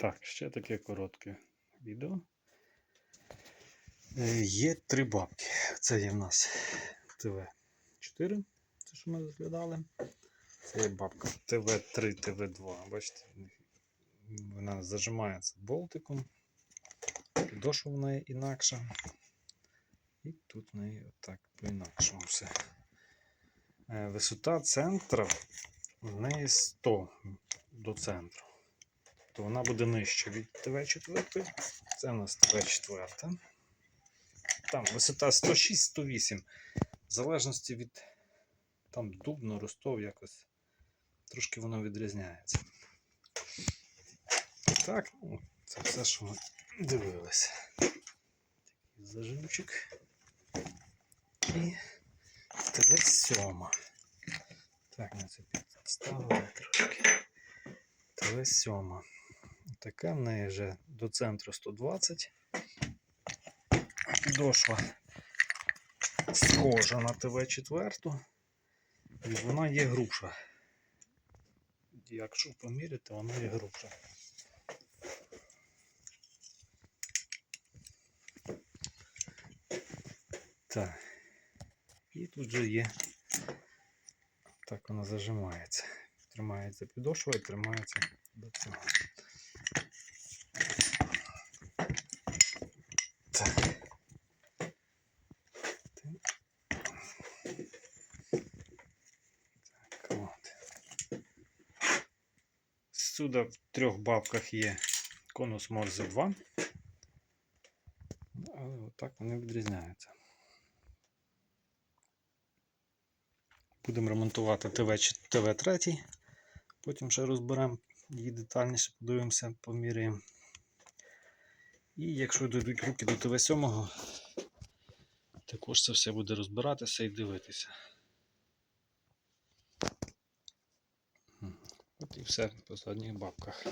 Так, ще таке коротке відео. Е, Є три бабки. Це є в нас ТВ4, це що ми розглядали. Це є бабка ТВ3, ТВ2. Бачите, вона зажимається болтиком. Підошва в неї інакша. І тут в неї отак по-інакшому все. Е, Висота центра в неї 100 до центру. То вона буде нижче від ТВ4. Це у нас ТВ4. Там висота 106-108. В залежності від там Дубно, Ростов якось трошки воно відрізняється. Так, ну, це все, що ми дивилися. Такий зажимчик. І ТВ7. Так, ми це підставили трошки. ТВ7. Така в неї вже до центру 120. Підошва схожа на ТВ4. І вона є грубша. Якщо поміряти, вона є грубша. Так. І тут же є. Так вона зажимається. Тримається підошва і тримається до цього. Так. Так, от. Сюди в трьох бабках є конус Морзе 2. Ну, Але отак вони відрізняються. Будемо ремонтувати ТВ, ТВ3. Потім ще розберемо її детальніше, подивимося, поміряємо. І якщо дійдуть руки до ТВ7, також це все буде розбиратися і дивитися. От і все по задніх бабках.